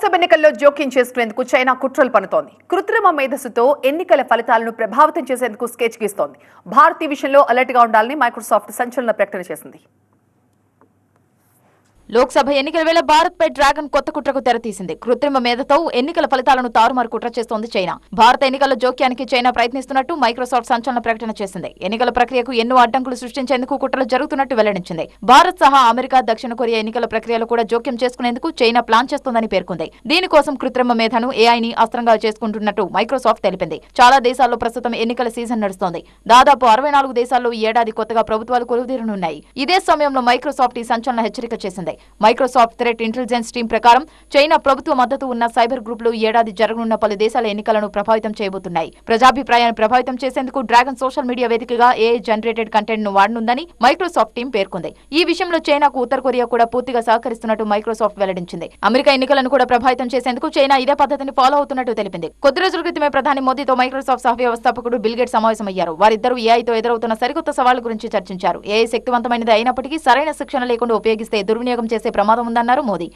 లోక్సభ ఎన్నికల్లో జోక్యం చేసుకునేందుకు చైనా కుట్రలు పనుతోంది కృత్రిమ మేధస్సుతో ఎన్నికల ఫలితాలను ప్రభావితం చేసేందుకు స్కెచ్ గీస్తోంది. భారత్ ఈ విషయంలో అలర్ట్గా ఉండాలని మైక్రోసాఫ్ట్ సంచలన ప్రకటన చేసింది. లోక్సభ ఎన్నికల వేళ భారత్ పై డ్రాగన్ కొత్త కుట్రకు తెరతీసింది. కృత్రిమ మేధతో ఎన్నికల ఫలితాలను తారుమారు కుట్ర చేస్తోంది చైనా. భారత ఎన్నికల జోక్యానికి చైనా ప్రయత్నిస్తున్నట్టు మైక్రోసాఫ్ట్ సంచలన ప్రకటన చేసింది. ఎన్నికల ప్రక్రియకు ఎన్నో అడ్డంకులు సృష్టించేందుకు కుట్రలు జరుగుతున్నట్టు వెల్లడించింది. భారత్ సహా అమెరికా దక్షిణ కొరియా ఎన్నికల ప్రక్రియలో కూడా జోక్యం చేసుకునేందుకు చైనా ప్లాన్ చేస్తోందని పేర్కొంది. దీనికోసం కృత్రిమ మేధను ఏఐని అస్త్రంగా చేసుకుంటున్నట్టు మైక్రోసాఫ్ట్ తెలిపింది. చాలా దేశాల్లో ప్రస్తుతం ఎన్నికల సీజన్ నడుస్తోంది. దాదాపు అరవై నాలుగు దేశాల్లో ఈ ఏడాది కొత్తగా ప్రభుత్వాలు కొలువుదీరనున్నాయి. ఇదే సమయంలో మైక్రోసాఫ్ట్ ఈ సంచలన హెచ్చరిక చేసింది. మైక్రోసాఫ్ట్ థ్రెట్ ఇంటెలిజెన్స్ టీం ప్రకారం చైనా ప్రభుత్వ మద్దతు ఉన్న సైబర్ గ్రూపులు ఏడాది జరగనున్న పలు దేశాల ఎన్నికలను ప్రభావితం చేయబోతున్నాయి. ప్రజాభిప్రాయాన్ని ప్రభావితం చేసేందుకు డ్రాగన్ సోషల్ మీడియా వేదికగా ఏఐ జనరేటెడ్ కంటెంట్ను వాడనుందని మైక్రోసాఫ్ట్ టీం పేర్కొంది. ఈ విషయంలో చైనాకు ఉత్తర కొరియా కూడా పూర్తిగా సహకరిస్తున్నట్టు మైక్రోసాఫ్ట్ వెల్లడించింది. అమెరికా ఎన్నికలను కూడా ప్రభావితం చేసేందుకు చైనా ఇదే పద్ధతిని ఫాలో అవుతున్నట్టు తెలిపింది. కొద్ది రోజుల క్రితమే ప్రధాని మోదీతో మైక్రోసాఫ్ట్ సహ వ్యవస్థాపకుడు బిల్గేట్ సమావేశమయ్యారు. వారిద్దరూ ఏఐతో ఎదురవుతున్న సరికొత్త సవాళ్ళ గురించి చర్చించారు. ఏఐ శక్తివంతమైనది అయినప్పటికీ సరైన శిక్షణ లేకుండా ఉపయోగిస్తే దుర్వినియోగం చేసే ప్రమాదం ఉందన్నారు మోదీ.